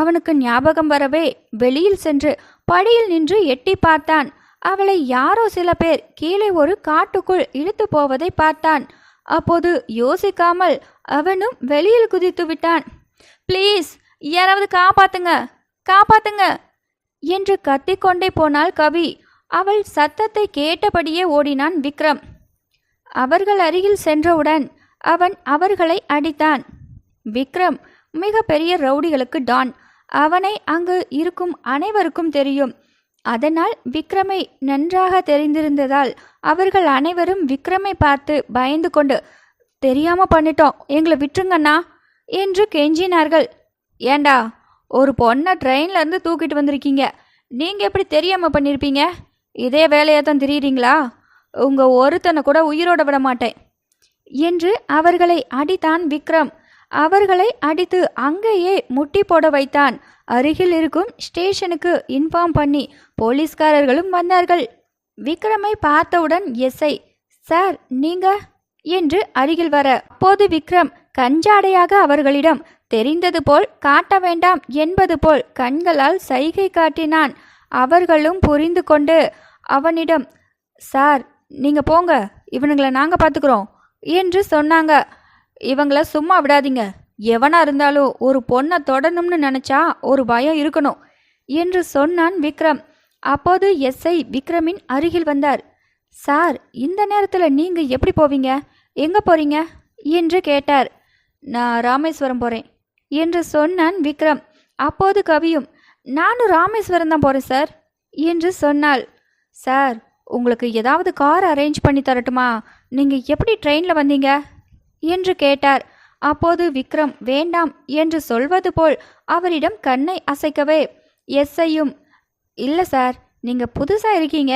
அவனுக்கு ஞாபகம் வரவே வெளியில் சென்று படியில் நின்று எட்டி பார்த்தான். அவளை யாரோ சில பேர் கீழே ஒரு காட்டுக்குள் இழுத்து போவதை பார்த்தான். அப்போது யோசிக்காமல் அவனும் வெளியில் குதித்து விட்டான். ப்ளீஸ் யாராவது காப்பாத்துங்க காப்பாத்துங்க என்று கத்திக்கொண்டே போனாள் கவி. அவள் சத்தத்தை கேட்டபடியே ஓடினான் விக்ரம். அவர்கள் அருகில் சென்றவுடன் அவன் அவர்களை அடித்தான். விக்ரம் மிக பெரிய ரவுடிகளுக்கு டான். அவனை அங்கு இருக்கும் அனைவருக்கும் தெரியும். அதனால் விக்ரமை நன்றாக தெரிந்திருந்ததால் அவர்கள் அனைவரும் விக்ரமை பார்த்து பயந்து கொண்டு தெரியாம பண்ணிட்டோம். எங்களை விட்டுருங்கண்ணா என்று கெஞ்சினார்கள். ஏண்டா ஒரு பொண்ணை ட்ரெயின்ல இருந்து தூக்கிட்டு வந்திருக்கீங்க. நீங்க எப்படி தெரியாம பண்ணிருப்பீங்க? இதே வேலையை தான் தெரியுறீங்களா? உங்க ஒருத்தனை கூட உயிரோட விட மாட்டேன் என்று அவர்களை அடித்தான் விக்ரம். அவர்களை அடித்து அங்கேயே முட்டி போட வைத்தான். அருகில் இருக்கும் ஸ்டேஷனுக்கு இன்ஃபார்ம் பண்ணி போலீஸ்காரர்களும் வந்தார்கள். விக்ரமை பார்த்தவுடன் எஸ்ஐ சார் நீங்க? என்று அருகில் வர அப்போது விக்ரம் கஞ்சாடையாக அவர்களிடம் தெரிந்தது போல் காட்ட வேண்டாம் என்பது போல் கண்களால் சைகை காட்டினான். அவர்களும் புரிந்து கொண்டு அவனிடம் சார் நீங்க போங்க இவனுங்களை நாங்க பார்த்துக்கிறோம் என்று சொன்னாங்க. இவங்கள சும்மா விடாதீங்க. எவனா இருந்தாலும் ஒரு பொண்ணை தொடணும்னு நினைச்சா ஒரு பயம் இருக்கணும் என்று சொன்னான் விக்ரம். அப்போது எஸ்ஐ விக்ரமின் அருகில் வந்தார். சார் இந்த நேரத்தில் நீங்கள் எப்படி போவீங்க? எங்கே போறீங்க? என்று கேட்டார். நான் ராமேஸ்வரம் போகிறேன் என்று சொன்னான் விக்ரம். அப்போது கவியும் நானும் ராமேஸ்வரம் தான் போகிறேன் சார் என்று சொன்னாள். சார் உங்களுக்கு ஏதாவது கார் அரேஞ்ச் பண்ணி தரட்டுமா? நீங்கள் எப்படி ட்ரெயினில் வந்தீங்க? என்று கேட்டார். அப்போது விக்ரம் வேண்டாம் என்று சொல்வது போல் அவரிடம் கண்ணை அசைக்கவே எஸ்ஐயும் இல்லை சார் நீங்கள் புதுசாக இருக்கீங்க.